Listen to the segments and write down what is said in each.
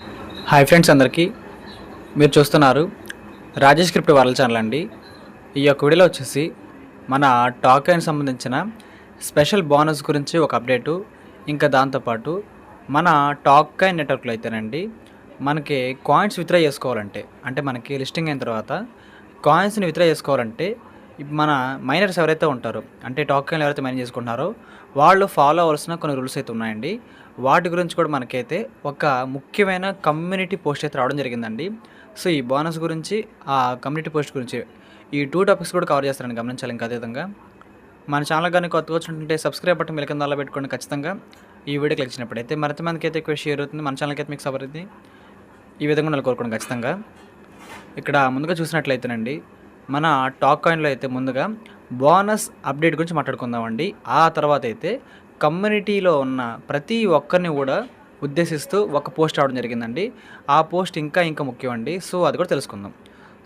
Hi friends అందరికీ. మీరు చూస్తున్నారు రాజేష్ క్రిప్ట్ వరల్డ్ ఛానల్ అండి. ఈ యొక్క వీడియోలో వచ్చేసి మన టాక్ సంబంధించిన స్పెషల్ బోనస్ గురించి ఒక అప్డేటు ఇంకా దాంతోపాటు మన టాక్ కాయిన్ నెట్వర్క్లో అయితేనండి మనకి కాయిన్స్ విత్డ్రా చేసుకోవాలంటే అంటే మనకి లిస్టింగ్ అయిన తర్వాత కాయిన్స్ని విత్డ్రా చేసుకోవాలంటే మన మైనర్స్ ఎవరైతే ఉంటారో అంటే టాక్ ఎవరైతే మైన్ చేసుకుంటున్నారో వాళ్ళు ఫాలో అవ్వాల్సిన కొన్ని రూల్స్ అయితే ఉన్నాయండి. వాటి గురించి కూడా మనకైతే ఒక ముఖ్యమైన కమ్యూనిటీ పోస్ట్ అయితే రావడం జరిగిందండి. సో ఈ బోనస్ గురించి ఆ కమ్యూనిటీ పోస్ట్ గురించి ఈ టూ టాపిక్స్ కూడా కవర్ చేస్తారని గమనించాలి ఇంకా అదేవిధంగా. మన ఛానల్ కానీ కొత్త వచ్చినట్టుంటే సబ్స్క్రైబ్ బటన్ మీరు కింద అలా పెట్టుకోండి ఖచ్చితంగా. ఈ వీడియో క్లిక్ అయితే మరింత మందికి అయితే ఎక్కువ షేర్ అవుతుంది. మన ఛానల్కి అయితే మీకు సబర్ అవుతుంది ఈ విధంగా నెల కోరుకోండి ఖచ్చితంగా. ఇక్కడ ముందుగా చూసినట్లయితేనండి మన టాక్ కాయిన్లో అయితే ముందుగా బోనస్ అప్డేట్ గురించి మాట్లాడుకుందామండి. ఆ తర్వాత అయితే కమ్యూనిటీలో ఉన్న ప్రతి ఒక్కరిని కూడా ఉద్దేశిస్తూ ఒక పోస్ట్ రావడం జరిగిందండి. ఆ పోస్ట్ ఇంకా ఇంకా ముఖ్యం అండి. సో అది కూడా తెలుసుకుందాం.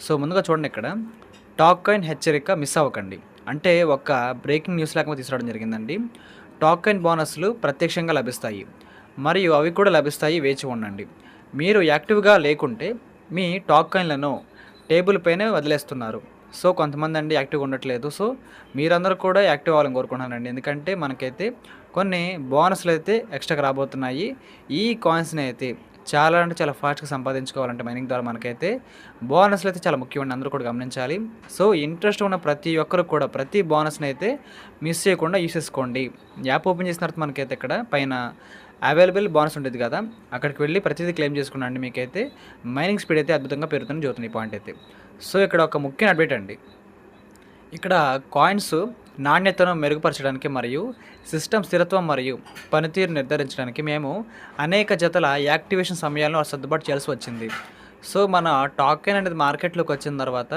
సో ముందుగా చూడండి ఇక్కడ. టాక్ కాయిన్ హెచ్చరిక మిస్ అవ్వకండి. అంటే ఒక బ్రేకింగ్ న్యూస్ లేకపోతే తీసుకురావడం జరిగిందండి. టాక్ కాయిన్ బోనస్లు ప్రత్యక్షంగా లభిస్తాయి. మరియు అవి కూడా లభిస్తాయి వేచి ఉండండి. మీరు యాక్టివ్గా లేకుంటే మీ టాక్ కాయిన్లను టేబుల్ పైనే వదిలేస్తున్నారు. సో కొంతమంది అండి యాక్టివ్గా ఉండట్లేదు. సో మీరందరూ కూడా యాక్టివ్ అవ్వాలని కోరుకుంటున్నానండి. ఎందుకంటే మనకైతే కొన్ని బోనస్లు అయితే ఎక్స్ట్రాగా రాబోతున్నాయి. ఈ కాయిన్స్ని అయితే చాలా అంటే చాలా ఫాస్ట్గా సంపాదించుకోవాలంటే మైనింగ్ ద్వారా మనకైతే బోనస్లు అయితే చాలా ముఖ్యమైన అందరూ కూడా గమనించాలి. సో ఇంట్రెస్ట్ ఉన్న ప్రతి ఒక్కరు కూడా ప్రతి బోనస్ని అయితే మిస్ చేయకుండా యూస్ చేసుకోండి. యాప్ ఓపెన్ చేసిన తర్వాత మనకైతే ఇక్కడ పైన అవైలబుల్ బోనస్ ఉంటుంది కదా అక్కడికి వెళ్ళి ప్రతిదీ క్లెయిమ్ చేసుకున్నాండి మీకైతే మైనింగ్ స్పీడ్ అయితే అద్భుతంగా పెరుగుతుంది జ్యోతిని పాయింట్ అయితే. సో ఇక్కడ ఒక ముఖ్యమైన అప్డేట్ అండి. ఇక్కడ కాయిన్స్ నాణ్యతను మెరుగుపరచడానికి మరియు సిస్టమ్ స్థిరత్వం మరియు పనితీరు నిర్ధారించడానికి మేము అనేక జతల యాక్టివేషన్ సమయాలను సర్దుబాటు చేయాల్సి వచ్చింది. సో మన టాకెన్ అనేది మార్కెట్లోకి వచ్చిన తర్వాత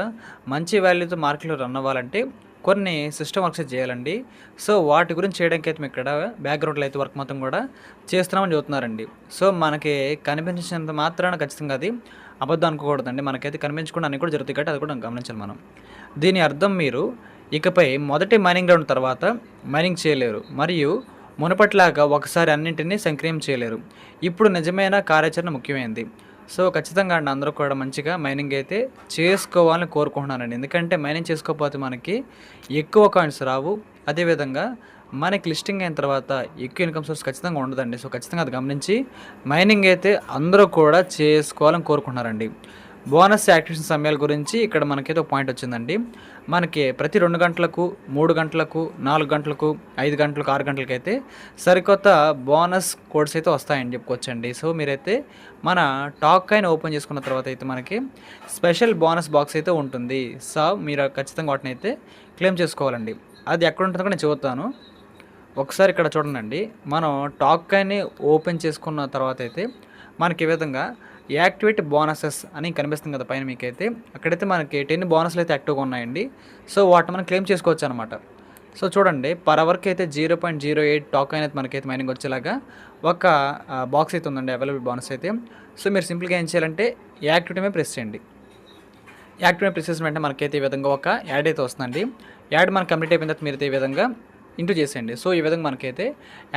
మంచి వాల్యూతో మార్కెట్లో రన్ అవ్వాలంటే కొన్ని సిస్టమ్ వర్క్స్ చేయాలండి. సో వాటి గురించి చేయడానికి అయితే మేము ఇక్కడ బ్యాక్గ్రౌండ్లో అయితే వర్క్ మొత్తం కూడా చేస్తున్నామని చెబుతున్నారండి. సో మనకి కనిపించినంత మాత్రాన ఖచ్చితంగా అది అబద్ధం అనుకోకూడదండి. మనకైతే కనిపించకుండా కూడా జరుగుతాయి కాబట్టి అది కూడా గమనించాలి మనం. దీని అర్థం మీరు ఇకపై మొదటి మైనింగ్ రౌండ్ తర్వాత మైనింగ్ చేయలేరు. మరియు మునపట్లాగా ఒకసారి అన్నింటినీ సంక్రియం చేయలేరు. ఇప్పుడు నిజమైన కార్యాచరణ ముఖ్యమైనది. సో ఖచ్చితంగా అండి అందరూ కూడా మంచిగా మైనింగ్ అయితే చేసుకోవాలని కోరుకుంటున్నానండి. ఎందుకంటే మైనింగ్ చేసుకోకపోతే మనకి ఎక్కువ కాయిన్స్ రావు. అదేవిధంగా మనకి లిస్టింగ్ అయిన తర్వాత ఎక్కువ ఇన్కమ్ సోర్స్ ఖచ్చితంగా ఉండదండి. సో ఖచ్చితంగా అది గమనించి మైనింగ్ అయితే అందరూ కూడా చేసుకోవాలని కోరుకుంటున్నారండి. బోనస్ యాక్టివేషన్ సమయాల గురించి ఇక్కడ మనకైతే ఒక పాయింట్ వచ్చిందండి. మనకి ప్రతి రెండు గంటలకు మూడు గంటలకు నాలుగు గంటలకు ఐదు గంటలకు ఆరు గంటలకు అయితే సరికొత్త బోనస్ కోడ్స్ అయితే వస్తాయని చెప్పుకోవచ్చండి. సో మీరైతే మన టాక్ అయిన ఓపెన్ చేసుకున్న తర్వాత అయితే మనకి స్పెషల్ బోనస్ బాక్స్ అయితే ఉంటుంది. సో మీరు ఖచ్చితంగా వాటిని అయితే క్లెయిమ్ చేసుకోవాలండి. అది ఎక్కడ ఉంటుందో నేను చెబుతాను. ఒకసారి ఇక్కడ చూడండి మనం టాక్ కాయిన్ని ఓపెన్ చేసుకున్న తర్వాత అయితే మనకి ఈ విధంగా యాక్టివేట్ బోనసెస్ అని కనిపిస్తుంది కదా పైన మీకైతే. అక్కడైతే మనకి టెన్ బోనస్లు అయితే యాక్టివ్గా ఉన్నాయండి. సో వాటిని మనం క్లెయిమ్ చేసుకోవచ్చు అనమాట సో చూడండి పర్ అవర్కి అయితే zero point zero eight Tac అయినది మనకైతే మైనింగ్ వచ్చేలాగా ఒక బాక్స్ అయితే ఉందండి అవైలబుల్ బోనస్ అయితే. సో మీరు సింపుల్గా ఏం చేయాలంటే యాక్టివిటీ ప్రెస్ చేయండి. యాక్టివేట్ ప్రెస్ చేసిన వెంటనే మనకైతే ఈ విధంగా ఒక యాడ్ అయితే వస్తుందండి. యాడ్ మనకు కంప్లీట్ అయిపోయిన తర్వాత మీరు అయితే ఈ విధంగా ఇంటూ చేసేయండి. సో ఈ విధంగా మనకైతే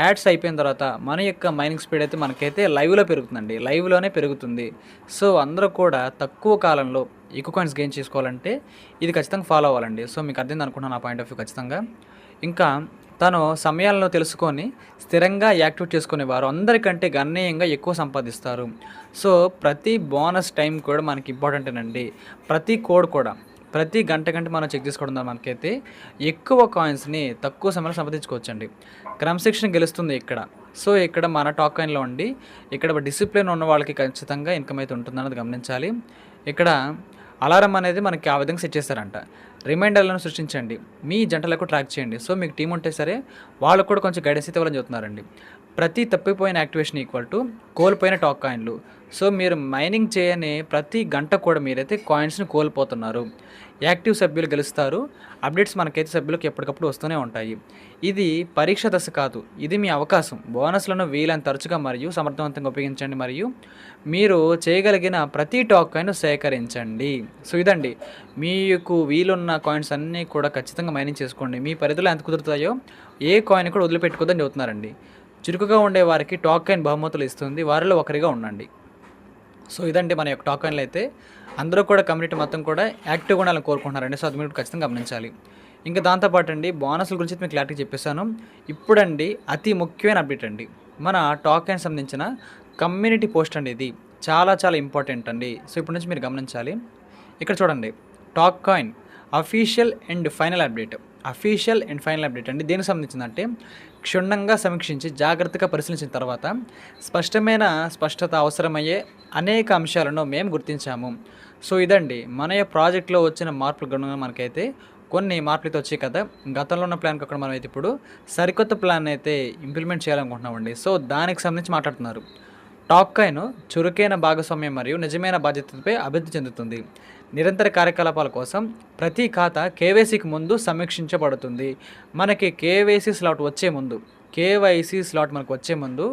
యాడ్స్ అయిపోయిన తర్వాత మన యొక్క మైనింగ్ స్పీడ్ అయితే మనకైతే లైవ్లో పెరుగుతుందండి. లైవ్లోనే పెరుగుతుంది. సో అందరూ కూడా తక్కువ కాలంలో ఎక్కువ కాయిన్స్ గెయిన్ చేసుకోవాలంటే ఇది ఖచ్చితంగా ఫాలో అవ్వాలండి. సో మీకు అర్థం అనుకుంటున్నాను నా పాయింట్ ఆఫ్ వ్యూ ఖచ్చితంగా. ఇంకా తను సమయాలను తెలుసుకొని స్థిరంగా యాక్టివేట్ చేసుకునే వారు అందరికంటే గణనీయంగా ఎక్కువ సంపాదిస్తారు. సో ప్రతి బోనస్ టైం కూడా మనకి ఇంపార్టెంట్ అండి ప్రతి కోడ్ కూడా ప్రతి గంట గంట మనం చెక్ చేసుకోవడం ద్వారా మనకైతే ఎక్కువ కాయిన్స్ని తక్కువ సమయంలో సంపాదించుకోవచ్చండి. క్రమశిక్షణ గెలుస్తుంది ఇక్కడ. సో ఇక్కడ మన టాక్ కాయిన్లో ఉండి ఇక్కడ డిసిప్లిన్ ఉన్న వాళ్ళకి ఖచ్చితంగా ఇన్కమ్ అయితే ఉంటుందన్నది గమనించాలి. ఇక్కడ అలారం అనేది మనకి ఆ విధంగా సెట్ చేస్తారంట. రిమైండర్లను సృష్టించండి. మీ జంటలకు ట్రాక్ చేయండి. సో మీకు టీం ఉంటే సరే వాళ్ళకు కూడా కొంచెం గైడెన్స్ అయితే ఇవ్వాలని చెప్తున్నారండి ప్రతి తప్పిపోయిన యాక్టివేషన్ ఈక్వల్ టు కోల్పోయిన టాక్ కాయిన్లు. సో మీరు మైనింగ్ చేయని ప్రతి గంట కూడా మీరైతే కాయిన్స్ని కోల్పోతున్నారు. యాక్టివ్ సభ్యులు గెలుస్తారు. అప్డేట్స్ మనకైతే సభ్యులకు ఎప్పటికప్పుడు వస్తూనే ఉంటాయి. ఇది పరీక్ష దశ కాదు. ఇది మీ అవకాశం. బోనస్లను వీలైన తరచుగా మరియు సమర్థవంతంగా ఉపయోగించండి మరియు మీరు చేయగలిగిన ప్రతి టాక్ సేకరించండి. సో ఇదండి. మీకు వీలున్న కాయిన్స్ అన్నీ కూడా ఖచ్చితంగా మైనింగ్ చేసుకోండి. మీ పరిధిలో ఎంత కుదురుతాయో ఏ కాయిన్ కూడా వదిలిపెట్టుకోదని చెబుతున్నారండి. చురుకుగా ఉండే వారికి టాక్ కాయిన్ బహుమతులు ఇస్తుంది. వారిలో ఒకరిగా ఉండండి. సో ఇదండి మన యొక్క టాకన్లు అయితే. అందరూ కూడా కమ్యూనిటీ మొత్తం కూడా యాక్టివ్గా ఉండాలని కోరుకుంటున్నారండి. సో అది మీరు ఖచ్చితంగా గమనించాలి. ఇంకా దాంతోపాటు అండి బోనస్ల గురించి మీకు క్లారిటీ చెప్పేశాను. ఇప్పుడండి అతి ముఖ్యమైన అప్డేట్ అండి. మన టాక్ సంబంధించిన కమ్యూనిటీ పోస్ట్ అండి ఇది. చాలా చాలా ఇంపార్టెంట్ అండి. సో ఇప్పటి నుంచి మీరు గమనించాలి. ఇక్కడ చూడండి Tac coin official and final update. Official and final update అండి. దేనికి సంబంధించిందంటే క్షుణ్ణంగా సమీక్షించి జాగ్రత్తగా పరిశీలించిన తర్వాత స్పష్టమైన స్పష్టత అవసరమయ్యే అనేక అంశాలను మేము గుర్తించాము. సో ఇదండి. మన ప్రాజెక్ట్లో వచ్చిన మార్పులు గుణంగా మనకైతే కొన్ని మార్పులు అయితే వచ్చాయి కదా. గతంలో ఉన్న ప్లాన్ కాకుండా మనం అయితే ఇప్పుడు సరికొత్త ప్లాన్ అయితే ఇంప్లిమెంట్ చేయాలనుకుంటున్నామండి. సో దానికి సంబంధించి మాట్లాడుతున్నారు. టాక్ చురుకైన భాగస్వామ్యం మరియు నిజమైన బాధ్యతపై అభివృద్ధి చెందుతుంది. నిరంతర కార్యకలాపాల కోసం ప్రతి ఖాతా కేవైసీకి ముందు సమీక్షించబడుతుంది. మనకి కేవైసీ స్లాట్ వచ్చే ముందు కేవైసీ స్లాట్ మనకు వచ్చే ముందు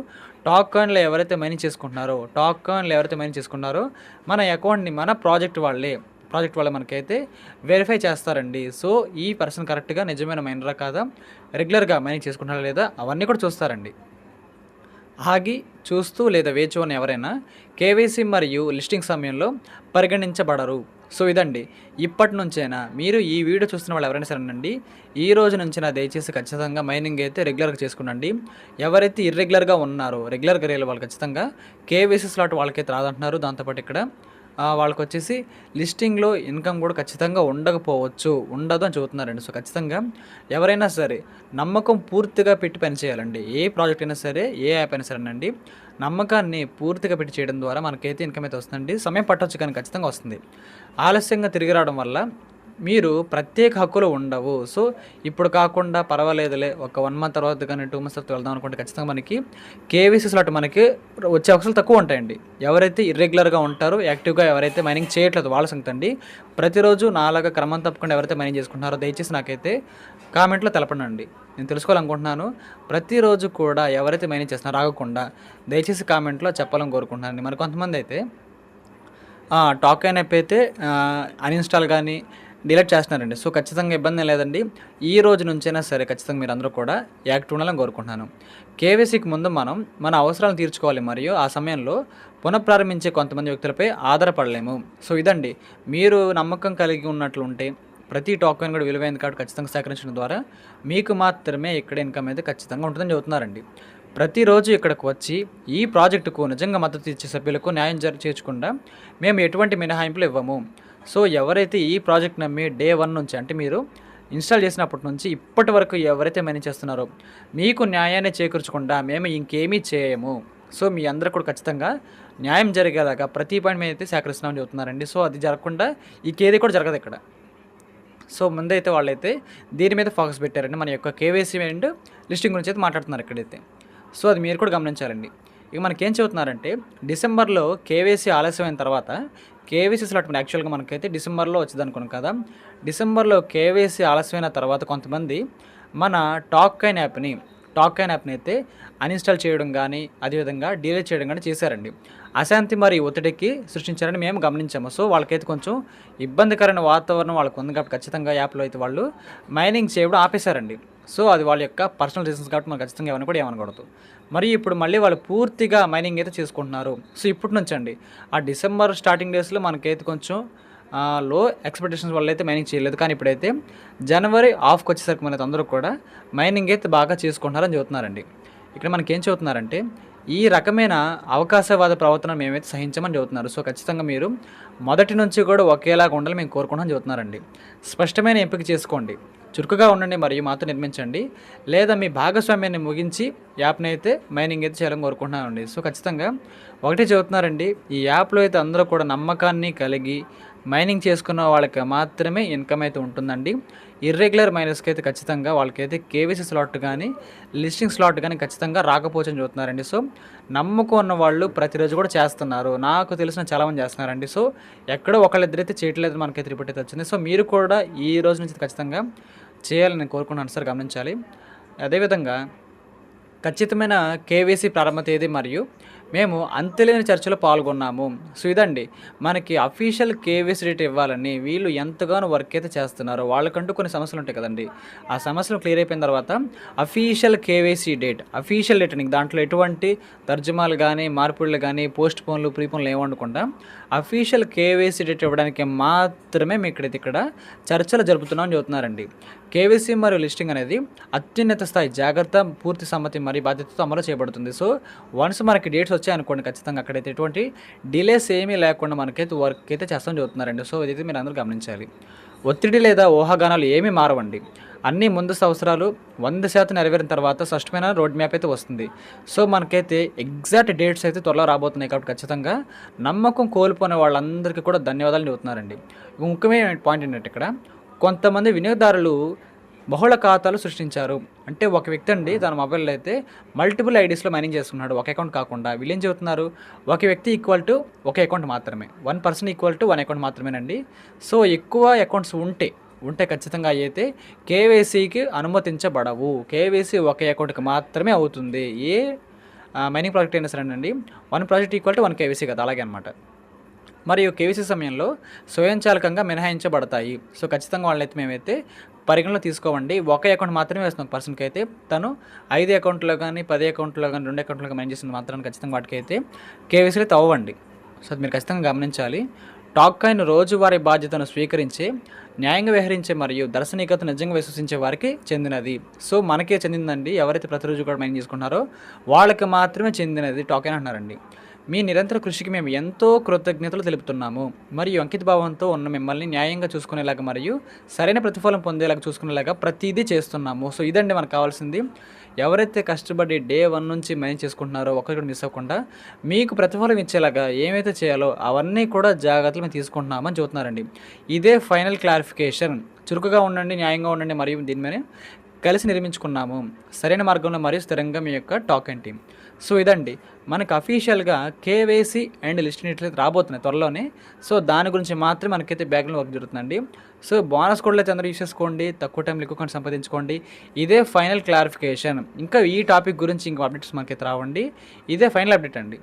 టాక్ ఎవరైతే మైనింగ్ చేసుకుంటున్నారో టాక్ ఎవరైతే మైనింగ్ చేసుకుంటున్నారో మన అకౌంట్ని మన ప్రాజెక్ట్ వాళ్ళే ప్రాజెక్ట్ వాళ్ళు మనకైతే వెరిఫై చేస్తారండి. సో ఈ పర్సన్ కరెక్ట్గా నిజమైన మైనరా కాదా రెగ్యులర్గా మైనింగ్ చేసుకుంటున్నారా లేదా అవన్నీ కూడా చూస్తారండి. ఆగి చూస్తూ లేదా వేచి ఉన్న ఎవరైనా కేవైసీ మరియు లిస్టింగ్ సమయంలో పరిగణించబడరు. సో ఇదండి. ఇప్పటి నుంచైనా మీరు ఈ వీడియో చూస్తున్న వాళ్ళు ఎవరైనా సరేనండి ఈ రోజు నుంచైనా దయచేసి ఖచ్చితంగా మైనింగ్ అయితే రెగ్యులర్గా చేసుకునండి. ఎవరైతే ఇర్రెగ్యులర్గా ఉన్నారో రెగ్యులర్గా రేలు వాళ్ళు ఖచ్చితంగా కేవీసీ స్లాట్ వాళ్ళకైతే రాదంటున్నారు. దాంతోపాటు ఇక్కడ వాళ్ళకి వచ్చేసి లిస్టింగ్లో ఇన్కమ్ కూడా ఖచ్చితంగా ఉండకపోవచ్చు ఉండదు అని చెబుతున్నారండి. సో ఖచ్చితంగా ఎవరైనా సరే నమ్మకం పూర్తిగా పెట్టి పని చేయాలండి. ఏ ప్రాజెక్ట్ అయినా సరే ఏ యాప్ అయినా సరే అండి నమ్మకాన్ని పూర్తిగా పెట్టి చేయడం ద్వారా మనకైతే ఇన్కమ్ అయితే వస్తుందండి. సమయం పట్టవచ్చు కానీ ఖచ్చితంగా వస్తుంది. ఆలస్యంగా తిరిగి రావడం వల్ల మీరు ప్రత్యేక హక్కులు ఉండవు. సో ఇప్పుడు కాకుండా పర్వాలేదులే ఒక వన్ మంత్ తర్వాత కానీ టూ మంత్స్ తర్వాత వెళ్దాం అనుకుంటే ఖచ్చితంగా మనకి కేవీసీ స్లాట్ మనకి వచ్చే అవకాశాలు తక్కువ ఉంటాయండి. ఎవరైతే ఇర్రెగ్యులర్గా ఉంటారో యాక్టివ్గా ఎవరైతే మైనింగ్ చేయట్లేదు వాళ్ళ సంగతి అండి. ప్రతిరోజు నాలాగా క్రమం తప్పకుండా ఎవరైతే మైనింగ్ చేసుకుంటున్నారో దయచేసి నాకైతే కామెంట్లో తెలపండి నేను తెలుసుకోవాలనుకుంటున్నాను. ప్రతిరోజు కూడా ఎవరైతే మైనింగ్ చేస్తున్నారో ఆగకుండా దయచేసి కామెంట్లో చెప్పాలని కోరుకుంటున్నాను మరి కొంతమంది అయితే టాక్ అయిన అయితే అన్ఇన్స్టాల్ కానీ డిలీట్ చేస్తున్నారండి. సో ఖచ్చితంగా ఇబ్బంది లేదండి. ఈ రోజు నుంచైనా సరే ఖచ్చితంగా మీరు అందరూ కూడా యాక్టివ్ ఉండాలని కోరుకుంటున్నాను. కేవైసీకి ముందు మనం మన అవసరాలను తీర్చుకోవాలి మరియు ఆ సమయంలో పునఃప్రారంభించే కొంతమంది వ్యక్తులపై ఆధారపడలేము. సో ఇదండి. మీరు నమ్మకం కలిగి ఉన్నట్లు ఉంటే ప్రతి టోకెన్ కూడా విలువైంది కాబట్టి ఖచ్చితంగా సేకరించడం ద్వారా మీకు మాత్రమే ఇక్కడ ఇన్కమ్ అయితే ఖచ్చితంగా ఉంటుందని చెబుతున్నారండి. ప్రతిరోజు ఇక్కడికి వచ్చి ఈ ప్రాజెక్టుకు నిజంగా మద్దతు ఇచ్చే సభ్యులకు న్యాయం జరి చేర్చకుండా మేము ఎటువంటి మినహాయింపులు ఇవ్వము. సో ఎవరైతే ఈ ప్రాజెక్ట్ నమ్మి డే వన్ నుంచి అంటే మీరు ఇన్స్టాల్ చేసినప్పటి నుంచి ఇప్పటి వరకు ఎవరైతే మేనేజ్ చేస్తున్నారో మీకు న్యాయాన్ని చేకూర్చకుండా మేము ఇంకేమీ చేయము. సో మీ అందరూ కూడా ఖచ్చితంగా న్యాయం జరిగేలాగా ప్రతి పాయింట్ మీద అయితే సేకరిస్తున్నామని చెబుతున్నారండి సో అది జరగకుండా ఈ కేది కూడా జరగదు ఇక్కడ. సో ముందైతే వాళ్ళైతే దీని మీద ఫోకస్ పెట్టారండి. మన యొక్క కేవైసీ అండ్ లిస్టింగ్ గురించి అయితే మాట్లాడుతున్నారు ఇక్కడైతే. సో అది మీరు కూడా గమనించాలండి. ఇక మనకేం చెబుతున్నారంటే డిసెంబర్లో కేవైసీ ఆలస్యమైన తర్వాత కేవైసీ స్లాట్ మన యాక్చువల్గా మనకైతే డిసెంబర్లో వచ్చింది అనుకున్నాం కదా. డిసెంబర్లో కేవైసీ ఆలస్యమైన తర్వాత కొంతమంది మన టాక్ కైన్ యాప్ని టాక్ కైన్ యాప్ని అయితే అన్ఇన్స్టాల్ చేయడం కానీ అదేవిధంగా డీలే చేయడం కానీ చేశారండి. అశాంతి మరియు ఒత్తిడికి సృష్టించారని మేము గమనించాము. సో వాళ్ళకైతే కొంచెం ఇబ్బందికరమైన వాతావరణం వాళ్ళకు ఉంది కాబట్టి ఖచ్చితంగా యాప్లో అయితే వాళ్ళు మైనింగ్ చేయడం ఆపేశారండి. సో అది వాళ్ళ యొక్క పర్సనల్ రీజన్స్ కాబట్టి మనం ఖచ్చితంగా ఏమని కూడా ఏమనకూడదు. మరి ఇప్పుడు మళ్ళీ వాళ్ళు పూర్తిగా మైనింగ్ అయితే చేసుకుంటున్నారు. సో ఇప్పటి నుంచి అండి ఆ డిసెంబర్ స్టార్టింగ్ డేస్లో మనకైతే కొంచెం లో ఎక్స్పెక్టేషన్స్ వల్ల అయితే మైనింగ్ చేయలేదు. కానీ ఇప్పుడైతే జనవరి ఆఫ్కి వచ్చేసరికి మనకి అందరూ కూడా మైనింగ్ అయితే బాగా చేసుకుంటున్నారని చెబుతున్నారండి. ఇక్కడ మనకి ఏం చెబుతున్నారంటే ఈ రకమైన అవకాశవాద ప్రవర్తన మేమైతే సహించమని చెబుతున్నారు. సో ఖచ్చితంగా మీరు మొదటి నుంచి కూడా ఒకేలాగా ఉండాలి మేము కోరుకుంటామని చెబుతున్నారండి. స్పష్టమైన ఎంపిక చేసుకోండి. చురుకుగా ఉండండి మరియు మాతో నిర్మించండి. లేదా మీ భాగస్వామ్యాన్ని ముగించి యాప్ని అయితే మైనింగ్ అయితే చేయాలని కోరుకుంటున్నానండి సో ఖచ్చితంగా ఒకటే చెబుతున్నారండి. ఈ యాప్లో అయితే అందరూ కూడా నమ్మకాన్ని కలిగి మైనింగ్ చేసుకున్న వాళ్ళకి మాత్రమే ఇన్కమ్ అయితే ఉంటుందండి. ఇర్రెగ్యులర్ మైనర్స్కి అయితే ఖచ్చితంగా వాళ్ళకైతే కేవీసీ స్లాట్ కానీ లిస్టింగ్ స్లాట్ కానీ ఖచ్చితంగా రాకపోవచ్చని చూస్తున్నారండి. సో నమ్ముకున్న వాళ్ళు ప్రతిరోజు కూడా చేస్తున్నారు. నాకు తెలిసిన చాలామంది చేస్తున్నారండి. సో ఎక్కడో ఒకళ్ళిద్దరైతే చేయట్లేదు మనకైతే రిపోర్ట్ అయితే వచ్చింది. సో మీరు కూడా ఈ రోజు నుంచి ఖచ్చితంగా చేయాలని కోరుకున్నాను సార్ గమనించాలి. అదేవిధంగా ఖచ్చితమైన కేవైసీ ప్రారంభ తేదీ మరియు మేము అంతులేని చర్చలో పాల్గొన్నాము. సో ఇదండి మనకి అఫీషియల్ కేవీసీ డేట్ ఇవ్వాలని వీళ్ళు ఎంతగానో వర్క్ అయితే చేస్తున్నారు వాళ్ళకంటూ కొన్ని సమస్యలు ఉంటాయి కదండి. ఆ సమస్యలు క్లియర్ అయిపోయిన తర్వాత official KYC date official date నీకు దాంట్లో ఎటువంటి తర్జుమాలు కానీ మార్పులు కానీ పోస్ట్ పోన్లు ప్రీపోన్లు ఏమనుకుండా అఫీషియల్ కేవైసీ డేట్ ఇవ్వడానికి మాత్రమే మేము ఇక్కడ ఇక్కడ చర్చలు జరుపుతున్నామని చెబుతున్నారండి. కేవైసీ మరియు లిస్టింగ్ అనేది అత్యున్నత స్థాయి జాగ్రత్త పూర్తి సమ్మతి మరియు బాధ్యతతో అమలు చేయబడుతుంది. సో వన్స్ మనకి డేట్స్ వచ్చాయనుకోండి ఖచ్చితంగా అక్కడైతే ఎటువంటి డిలేస్ ఏమీ లేకుండా మనకైతే వర్క్ అయితే చేస్తామని చెబుతున్నారండి. సో ఇదైతే మీరు అందరూ గమనించాలి. ఒత్తిడి లేదా ఊహాగానాలు ఏమీ మారవండి. అన్ని ముందస్తు అవసరాలు వంద శాతం నెరవేరిన తర్వాత స్పష్టమైన రోడ్ మ్యాప్ అయితే వస్తుంది. సో మనకైతే ఎగ్జాక్ట్ డేట్స్ అయితే త్వరలో రాబోతున్నాయి కాబట్టి ఖచ్చితంగా నమ్మకం కోల్పోయిన వాళ్ళందరికీ కూడా ధన్యవాదాలు చెబుతున్నారండి ముఖ్యమైన పాయింట్ ఏంటంటే ఇక్కడ కొంతమంది వినియోగదారులు బహుళ ఖాతాలు సృష్టించారు. అంటే ఒక వ్యక్తి అండి తన మొబైల్లో అయితే మల్టిపుల్ ఐడీస్లో మైనింగ్ చేస్తున్నాడు. ఒక అకౌంట్ కాకుండా వీళ్ళు ఏం చెబుతున్నారు? ఒక వ్యక్తి ఈక్వల్ టు ఒక అకౌంట్ మాత్రమే. One person equal to one account మాత్రమేనండి. సో ఎక్కువ అకౌంట్స్ ఉంటే ఉంటే ఖచ్చితంగా అయితే కేవైసీకి అనుమతించబడవు. కేవైసీ ఒక అకౌంట్కి మాత్రమే అవుతుంది. ఏ మైనింగ్ ప్రాజెక్ట్ అయినా సరేనండి one project equal to one KYC కదా అలాగే అనమాట మరియు కేవీసీ సమయంలో స్వయంచాలకంగా మినహాయించబడతాయి. సో ఖచ్చితంగా వాళ్ళైతే మేమైతే పరిగణలో తీసుకోవండి. ఒక అకౌంట్ మాత్రమే వేస్తున్నాం ఒక పర్సన్కి అయితే. తను ఐదు అకౌంట్లో కానీ పది అకౌంట్లో కానీ రెండు అకౌంట్లో కానీ చేసిన మాత్రం ఖచ్చితంగా వాటికి అయితే కేవీసీలు తవ్వండి సో అది మీరు ఖచ్చితంగా గమనించాలి. టాక్ రోజువారీ బాధ్యతను స్వీకరించి న్యాయంగా వ్యవహరించే మరియు దర్శనీకత నిజంగా విశ్వసించే వారికి చెందినది. సో మనకే చెందిందండి. ఎవరైతే ప్రతిరోజు కూడా మైన్ చేసుకుంటున్నారో వాళ్ళకి మాత్రమే చెందినది టాకైన్ అంటున్నారండి. మీ నిరంతర కృషికి మేము ఎంతో కృతజ్ఞతలు తెలుపుతున్నాము. మరియు అంకిత భావంతో ఉన్న మిమ్మల్ని న్యాయంగా చూసుకునేలాగా మరియు సరైన ప్రతిఫలం పొందేలాగా చూసుకునేలాగా ప్రతిదీ చేస్తున్నాము. సో ఇదండి మనకు కావాల్సింది. ఎవరైతే కష్టపడి డే వన్ నుంచి మేనేజ్ చేసుకుంటున్నారో ఒకరికి మిస్ అవ్వకుండా మీకు ప్రతిఫలం ఇచ్చేలాగా ఏమైతే చేయాలో అవన్నీ కూడా జాగ్రత్తలు మేము తీసుకుంటున్నామని చెబుతున్నారండి. ఇదే ఫైనల్ క్లారిఫికేషన్. చురుకుగా ఉండండి న్యాయంగా ఉండండి మరియు దీని మీద కలిసి నిర్మించుకున్నాము. సరైన మార్గంలో మరియు స్థిరంగా మీ యొక్క టాక్ అండ్ టీమ్. సో ఇదండి. మనకు అఫీషియల్గా కేవైసీ అండ్ లిస్ట్ నీట్లయితే రాబోతున్నాయి త్వరలోనే. సో దాని గురించి మాత్రమే మనకైతే బ్యాగ్లో వర్క్ జరుగుతుందండి. సో బోనస్ కోడ్లు అయితే అందరూ యూస్ చేసుకోండి. తక్కువ టైంలో ఎక్కువ కొన్ని సంపాదించుకోండి. ఇదే ఫైనల్ క్లారిఫికేషన్ ఇంకా ఈ టాపిక్ గురించి ఇంకో అప్డేట్స్ మనకైతే రావండి. ఇదే ఫైనల్ అప్డేట్ అండి.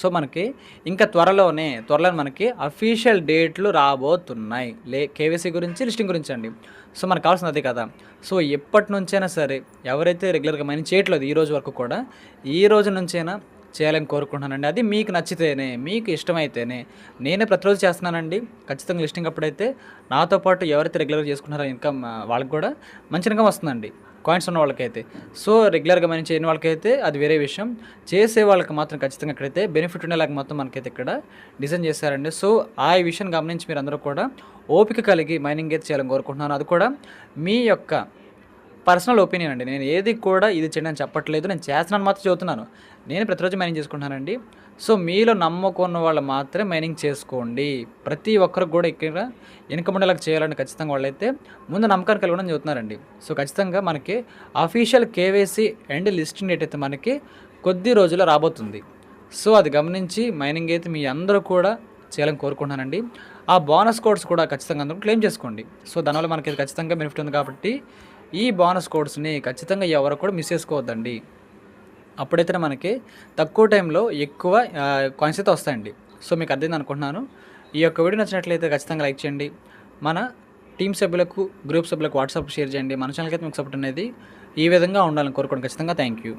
సో మనకి ఇంకా త్వరలోనే త్వరలో మనకి అఫీషియల్ డేట్లు రాబోతున్నాయి. లే కేవీసీ గురించి లిస్టింగ్ గురించి అండి. సో మనకు కావాల్సింది అదే కదా. సో ఎప్పటి నుంచైనా సరే ఎవరైతే రెగ్యులర్గా మైనింగ్ చేయట్లేదు ఈ రోజు వరకు కూడా ఈ రోజు నుంచైనా చేయాలని కోరుకుంటున్నానండి. అది మీకు నచ్చితేనే మీకు ఇష్టమైతేనే నేనే ప్రతిరోజు చేస్తున్నానండి. ఖచ్చితంగా లిస్టింగ్ అప్పుడైతే నాతో పాటు ఎవరైతే రెగ్యులర్గా చేసుకుంటున్నారో ఇన్కమ్ వాళ్ళకి కూడా మంచి ఇన్కమ్ వస్తుందండి. కాయిన్స్ ఉన్న వాళ్ళకైతే. సో రెగ్యులర్గా మనం చేయని వాళ్ళకైతే అది వేరే విషయం. చేసే వాళ్ళకి మాత్రం ఖచ్చితంగా ఇక్కడైతే బెనిఫిట్ ఉండేలాగా మొత్తం మనకైతే ఇక్కడ డిజైన్ చేశారండి. సో ఆ విషయం గమనించి మీరు అందరూ కూడా ఓపిక కలిగి మైనింగ్ అయితే చేయాలని కోరుకుంటున్నాను. అది కూడా మీ యొక్క పర్సనల్ ఒపీనియన్ అండి. నేను ఏది కూడా ఇది చేయడానికి చెప్పట్లేదు. నేను చేస్తున్నాను మాత్రం చదువుతున్నాను నేను ప్రతిరోజు మైనింగ్ చేసుకుంటున్నానండి. సో మీలో నమ్మకున్న వాళ్ళు మాత్రమే మైనింగ్ చేసుకోండి. ప్రతి ఒక్కరికి కూడా ఇక్కడ ఇన్కమ్ ఉండేలాగా చేయాలని ఖచ్చితంగా వాళ్ళైతే ముందు నమ్మకాన్ని కలగడం చెబుతున్నారండి. సో ఖచ్చితంగా మనకి official KYC and listing date అయితే మనకి కొద్ది రోజుల్లో రాబోతుంది. సో అది గమనించి మైనింగ్ అయితే మీ అందరూ కూడా చేయాలని కోరుకుంటున్నానండి. ఆ బోనస్ కోడ్స్ కూడా ఖచ్చితంగా అందరూ క్లెయిమ్ చేసుకోండి. సో దానివల్ల మనకి ఖచ్చితంగా బెనిఫిట్ ఉంది కాబట్టి ఈ బోనస్ కోడ్స్ని ఖచ్చితంగా ఎవరు కూడా మిస్ చేసుకోవద్దండి. అప్పుడైతే మనకి తక్కువ టైంలో ఎక్కువ కాయిన్స్ అయితే వస్తాయండి. సో మీకు అర్థమైంది అనుకుంటున్నాను. ఈ యొక్క వీడియో నచ్చినట్లయితే ఖచ్చితంగా లైక్ చేయండి. మన టీమ్ సభ్యులకు గ్రూప్ సభ్యులకు వాట్సాప్ షేర్ చేయండి. మన ఛానల్కి అయితే మీకు సపోర్ట్ అనేది ఈ విధంగా ఉండాలని కోరుకోండి. ఖచ్చితంగా థ్యాంక్ యూ